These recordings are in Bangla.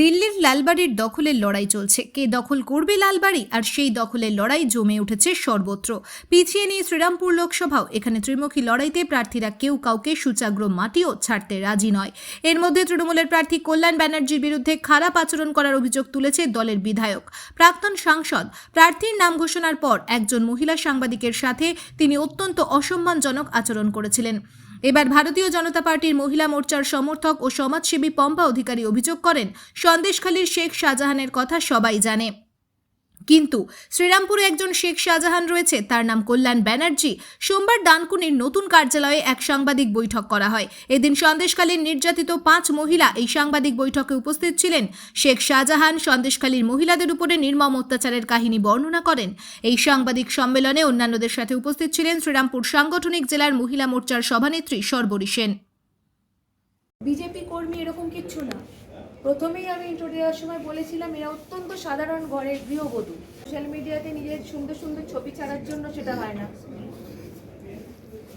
দিল্লির লালবাড়ির দখলের লড়াই চলছে। কে দখল করবে লালবাড়ি আর সেই দখলের লড়াই জমে উঠেছে সর্বত্র। পিছিয়ে নিয়ে শ্রীরামপুর লোকসভাও। এখানে ত্রিমুখী লড়াইতে প্রার্থীরা কেউ কাউকে সুচাগ্র মাটিও ছাড়তে রাজি নয়। এর মধ্যে তৃণমূলের প্রার্থী কল্যাণ ব্যানার্জির বিরুদ্ধে খারাপ আচরণ করার অভিযোগ তুলেছে দলের বিধায়ক। প্রাক্তন সাংসদ, প্রার্থীর নাম ঘোষণার পর একজন মহিলা সাংবাদিকের সাথে তিনি অত্যন্ত অসম্মানজনক আচরণ করেছিলেন। এবার ভারতীয় জনতা পার্টির মহিলা মোর্চার সমর্থক ও সমাজসেবী পম্পা অধিকারী অভিযোগ করেন, সন্দেশখালীর শেখ শাহজাহানের কথা সবাই জানে। কিন্তু শ্রীরামপুরে একজন শেখ শাহজাহান রয়েছে, তার নাম কল্যাণ ব্যানার্জি। সোমবার ডানকুনির নতুন কার্যালয়ে এক সাংবাদিক বৈঠক করা হয়। এদিন সন্দেশখালীর নির্যাতিত পাঁচ মহিলা এই সাংবাদিক বৈঠকে উপস্থিত ছিলেন। শেখ শাহজাহান সন্দেশখালীর মহিলাদের উপরে নির্মম অত্যাচারের কাহিনী বর্ণনা করেন। এই সাংবাদিক সম্মেলনে অন্যান্যদের সাথে উপস্থিত ছিলেন শ্রীরামপুর সাংগঠনিক জেলার মহিলা মোর্চার সভানেত্রী সর্বরী সেন। বিজেপি কর্মী এরকম কিচ্ছু না। প্রথমেই আমি ইন্ট্রো দেওয়ার সময় বলেছিলাম, এরা অত্যন্ত সাধারণ ঘরের গৃহবধূ। সোশ্যাল মিডিয়াতে নিজের সুন্দর সুন্দর ছবি ছাড়ার জন্য সেটা হয় না।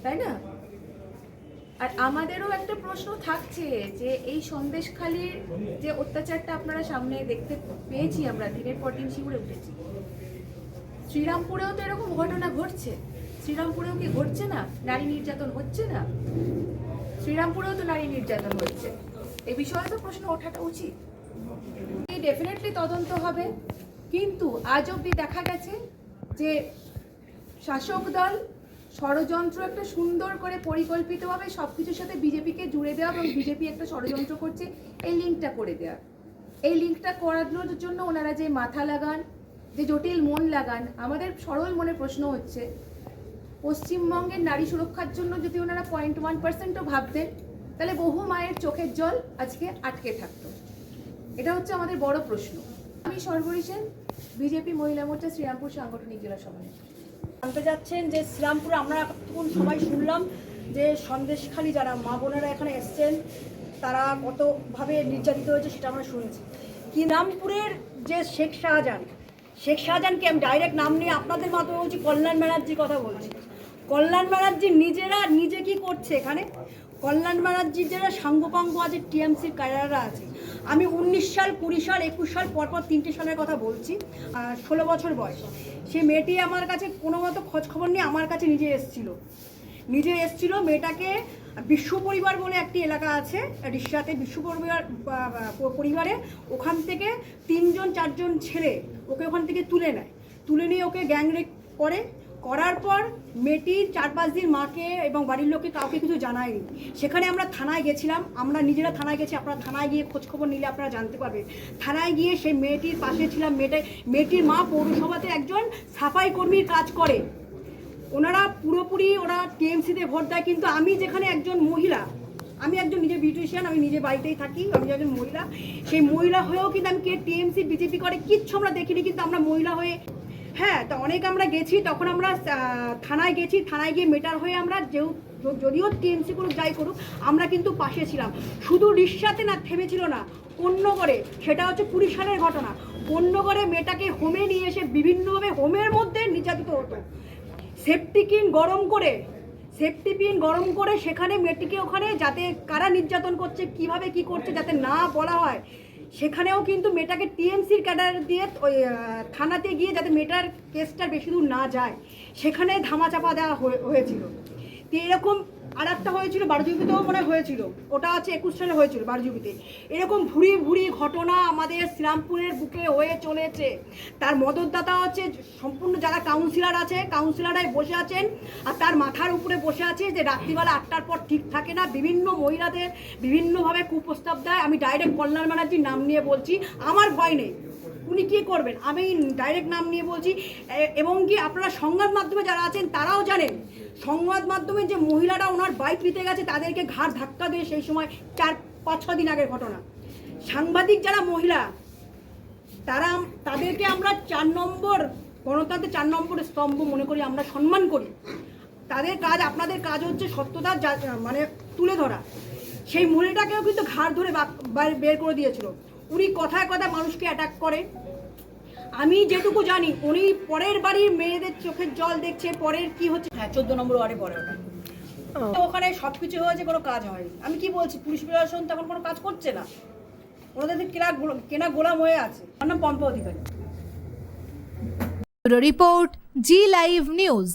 তাই না? আর আমাদেরও একটা প্রশ্ন থাকছে যে, এই সন্দেশখালির যে অত্যাচারটা আপনারা সামনে দেখতে পেয়েছি আমরা, দিনের পর দিন শিউরে উঠেছি। শ্রীরামপুরেও তো এরকম ঘটনা ঘটছে। শ্রীরামপুরেও কি ঘটছে না? নারী নির্যাতন হচ্ছে না? শ্রীরামপুরেও তো নারী নির্যাতন হচ্ছে। এ বিষয়ে তো প্রশ্ন ওঠাটা উচিত। ডেফিনেটলি তদন্ত হবে, কিন্তু আজ অবধি দেখা গেছে যে শাসক দল ষড়যন্ত্র একটা সুন্দর করে পরিকল্পিতভাবে সব কিছুর সাথে বিজেপিকে জুড়ে দেওয়া এবং বিজেপি একটা ষড়যন্ত্র করছে, এই লিঙ্কটা করে দেওয়া এই লিঙ্কটা করানোর জন্য ওনারা যে মাথা লাগান, যে জটিল মন লাগান, আমাদের সরল মনে প্রশ্ন হচ্ছে, পশ্চিমবঙ্গের নারী সুরক্ষার জন্য যদি ওনারা পয়েন্ট ওয়ান পার্সেন্টও ভাবতেন তাহলে বহু মায়ের চোখের জল আজকে আটকে থাকতো। এটা হচ্ছে আমাদের বড় প্রশ্ন। আমি সর্বরী সেন বিজেপি মহিলা মোর্চা শ্রীরামপুর সাংগঠনিক জেলা সভানেত্রী। জানতে যাচ্ছেন যে শ্রীরামপুরে, আমরা তখন সবাই শুনলাম যে সন্দেশখালী যারা, মা বোনেরা এখানে এসছেন, তারা কতভাবে নির্যাতিত হয়েছে সেটা আমরা শুনেছি। কি রামপুরের যে শেখ শাহজাহান, শেখ শাহজাহানকে আমি ডাইরেক্ট নাম নিয়ে আপনাদের মাধ্যমে বলছি, কল্যাণ ব্যানার্জির কথা বলছি। কল্যাণ ব্যানার্জি নিজেরা করছে এখানে? কল্যাণ ব্যানার্জির যারা সাঙ্গপাঙ্গ আছে, টিএমসির ক্যাডাররা আছে। আমি উনিশ সাল, কুড়ি সাল, একুশ সাল পরপর তিনটে সালের কথা বলছি ষোলো বছর বয়স। সে মেয়েটি আমার কাছে কোনো মতো খবর নিয়ে আমার কাছে নিজে এসেছিল। নিজে এসেছিল, মেয়েটাকে বিশ্ব পরিবার বলে একটি এলাকা আছে রিসাতে বিশ্ব পরিবার পরিবারে। ওখান থেকে তিনজন, চারজন ছেলে ওকে ওখান থেকে তুলে নেয়। তুলে নিয়ে ওকে গ্যাং রেপ করে করার পর মেয়েটি চার পাঁচ দিন মাকে এবং বাড়ির লোককে কাউকে কিছু জানায়নি। সেখানে আমরা থানায় গেছিলাম। আমরা নিজেরা থানায় গেছি। আপনারা থানায় গিয়ে খোঁজখবর নিলে আপনারা জানতে পারবেন। থানায় গিয়ে সেই মেয়েটির পাশে ছিলাম। মেয়েটা মেয়েটির মা পৌরসভাতে একজন সাফাই কর্মীর কাজ করে। ওনারা পুরোপুরি ওরা টিএমসিতে ভোট দেয়। কিন্তু আমি যেখানে একজন মহিলা, আমি একজন নিজে বিউটিশিয়ান, আমি নিজে বাড়িতেই থাকি, আমি একজন মহিলা। সেই মহিলা হয়েও কিন্তু আমি কে টিএমসি বিজেপি করে কিচ্ছু আমরা দেখিনি। কিন্তু আমরা মহিলা হয়ে হ্যাঁ তো অনেক আমরা গেছি, তখন আমরা থানায় গেছি, থানায় গিয়ে মেটার হয়ে আমরা যেও য- যদিও টিএমসি করুক যাই করুক, আমরা কিন্তু পাশে ছিলাম। শুধু রিক্সাতে না, থেমেছিল না পণ্যগড়ে সেটা হচ্ছে কুড়ি সালের ঘটনা। পণ্যগড়ে মেয়েটাকে হোমে নিয়ে এসে বিভিন্নভাবে হোমের মধ্যে নির্যাতিত হতো। সেফটি কিন গরম করে সেফটি পিন গরম করে সেখানে মেয়েটিকে ওখানে যাতে কারা নির্যাতন করছে, কীভাবে কি করছে যাতে না বলা হয় সেখানেও কিন্তু মেয়েটাকে টিএমসির ক্যাডার দিয়ে ওই থানাতে গিয়ে যাতে মেয়েটার কেসটা বেশি দূর না যায়, সেখানে ধামাচাপা দেওয়া হয়ে- হয়েছিল। তো এরকম আর একটা হয়েছিল বারজুবিতেও মনে হয়েছিল। ওটা হচ্ছে একুশ সালে হয়েছিল বারজুবিতে। এরকম ভুরি ভুরি ঘটনা আমাদের শ্রীরামপুরের বুকে হয়ে চলেছে। তার মদতদাতা হচ্ছে সম্পূর্ণ যারা কাউন্সিলর আছে কাউন্সিলররাই বসে আছেন আর তার মাথার উপরে বসে আছে যে রাত্রিবেলা আটটার পর ঠিক থাকে না। বিভিন্ন মহিলাদের বিভিন্নভাবে কুপ্রস্তাব দেয়। আমি ডাইরেক্ট কল্যাণ ব্যানার্জির নাম নিয়ে বলছি, আমার ভয় নেই। উনি কি করবেন? আমি ডাইরেক্ট নাম নিয়ে বলছি এবং কি আপনারা সংবাদ মাধ্যমে যারা আছেন তারাও জানেন, সংবাদ মাধ্যমে যে মহিলারা ওনার বাইক নিতে গেছে, তাদেরকে ঘাড় ধাক্কা দিয়ে সেই সময় চার, পাঁচ, ছ দিন আগের ঘটনা। সাংবাদিক যারা মহিলা, তারা তাদেরকে আমরা চার নম্বর, গণতন্ত্রের চার নম্বর স্তম্ভ মনে করি, আমরা সম্মান করি। তাদের কাজ, আপনাদের কাজ হচ্ছে সত্যতা মানে তুলে ধরা। সেই মহিলাটাকেও কিন্তু ঘাড় ধরে বের করে দিয়েছিল। উনি কথায় কথায় মানুষকে অ্যাটাক করে। আমি যেটুকু জানি উনি পরের বাড়ির মেয়েদের চোখের জল দেখছে পরের কি হচ্ছে। হ্যাঁ চোদ্দ নম্বর ওয়ার্ডে পরে ওটা। তো ওখানে সবকিছু হয়েছে কোনো কাজ হয়নি। আমি কি বলছি পুলিশ প্রশাসন তখন কোনো কাজ করছে না? ওনাদের কেনা কেনা গোলাম হয়ে আছে। আমার নাম Pampa Adhikari. Report Zee Live News.